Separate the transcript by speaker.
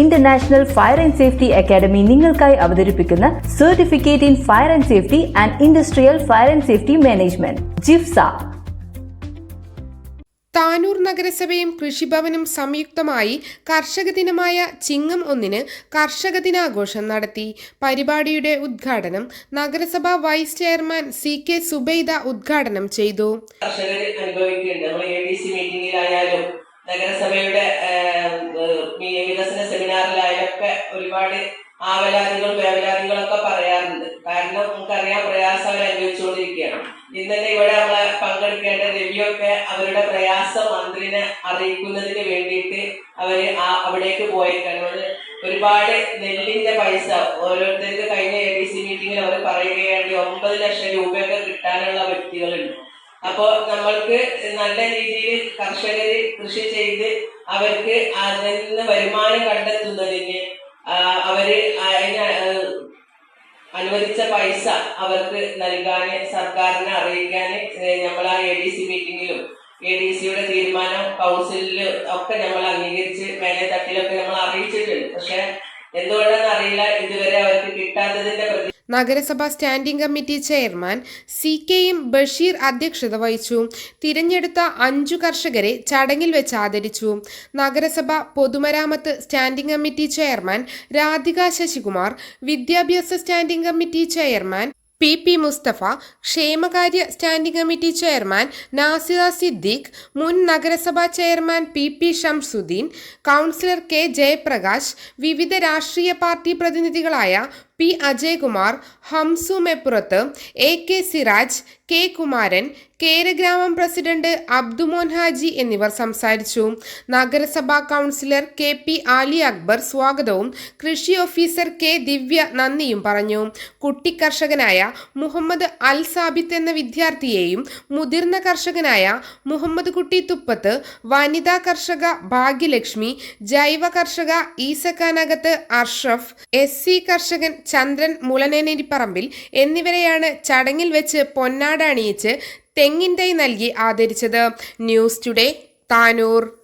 Speaker 1: International fire and safety academy നിങ്ങൾക്കായി അവതരിപ്പിക്കുന്ന certificate in fire and safety and industrial fire and safety management ജിഫ്സ.
Speaker 2: Tanur നഗരസഭയും കൃഷിഭവനും സംയുക്തമായി കർഷക ദിനമായ ചിങ്ങം ഒന്നിന് കർഷക ദിനാഘോഷം നടത്തി. പരിപാടിയുടെ ഉദ്ഘാടനം നഗരസഭ vice chairman C K Subaida ഉദ്ഘാടനം ചെയ്തു.
Speaker 3: കർഷകർ അനുഭവിക്കുന്നുണ്ട് നമ്മൾ എ ഡി സി മീറ്റിംഗിലായാലും നഗരസഭയുടെ വികസന സെമിനാറിലായാലൊക്കെ ഒരുപാട് ആവലാതികളും വേവലാതികളൊക്കെ പറയാറുണ്ട്. കാരണം നമുക്കറിയാം പ്രയാസം അവർ അനുഭവിച്ചുകൊണ്ടിരിക്കുകയാണ്. ഇന്നലെ ഇവിടെ നമ്മളെ പങ്കെടുക്കേണ്ട രവിയൊക്കെ അവരുടെ പ്രയാസം മന്ത്രിനെ അറിയിക്കുന്നതിന് വേണ്ടിയിട്ട് അവർ അവിടേക്ക് പോയേക്കാണ്. ഒരുപാട് നെല്ലിന്റെ പൈസ ഓരോരുത്തർക്ക് കഴിഞ്ഞ എ ഡി സി മീറ്റിംഗിൽ അവർ പറയുകയാണെങ്കിൽ ഒമ്പത് ലക്ഷം രൂപയൊക്കെ കിട്ടാനുള്ള വ്യക്തികളുണ്ട്. അപ്പോ നമ്മൾക്ക് നല്ല രീതിയിൽ കർഷകർ കൃഷി ചെയ്ത് അവർക്ക് അതിൽ നിന്ന് വരുമാനം കണ്ടെത്തുന്നതിന് അവർ അതിന് അനുവദിച്ച പൈസ അവർക്ക് നൽകാന് സർക്കാരിനെ അറിയിക്കാന് നമ്മൾ ആ എ ഡി സി മീറ്റിങ്ങിലും എ ഡി സിയുടെ തീരുമാനം കൗൺസിലിലും ഒക്കെ നമ്മൾ അംഗീകരിച്ച് മേലെ തട്ടിലൊക്കെ നമ്മൾ അറിയിച്ചിട്ടുണ്ട്. പക്ഷെ എന്തുകൊണ്ടെന്ന് അറിയില്ല ഇതുവരെ അവർക്ക്
Speaker 2: നഗരസഭ standing committee chairman C K M Basheer അധ്യക്ഷത വഹിച്ചു. തിരഞ്ഞെടുത്ത അഞ്ചു കർഷകരെ ചടങ്ങിൽ വെച്ച് ആദരിച്ചു. നഗരസഭ പൊതുമരാമത്ത് standing committee chairman Radhika Sasikumar വിദ്യാഭ്യാസ standing committee chairman P P Musthafa ക്ഷേമകാര്യ standing committee chairman Nasira Siddique മുൻ നഗരസഭാ chairman P P Shamsudheen councillor K Jayaprakash വിവിധ രാഷ്ട്രീയ party പ്രതിനിധികളായ P. Ajaykumar Hamsu Meppurath A. K. Siraj K. Kumaran Keragramam president Abdumon Haji എന്നിവർ സംസാരിച്ചു. നഗരസഭാ councillor K. P. Ali Akbar സ്വാഗതവും കൃഷി officer K. ദിവ്യ നന്ദിയും പറഞ്ഞു. കുട്ടിക്കർഷകനായ മുഹമ്മദ് അൽ സാബിത്ത് എന്ന വിദ്യാർത്ഥിയെയും മുതിർന്ന കർഷകനായ മുഹമ്മദ് കുട്ടി തുപ്പത്ത് വനിതാ കർഷക ഭാഗ്യലക്ഷ്മി ജൈവ കർഷക ഈസക്കാനകത്ത് അർഷഫ് എസ് സി കർഷകൻ ചന്ദ്രൻ മുളനേനിപ്പറമ്പിൽ എന്നിവരെയാണ് ചടങ്ങിൽ വെച്ച് പൊന്നാട അണിയിച്ച് തെങ്ങിൻ തൈ നൽകി ആദരിച്ചത്. News today Tanur.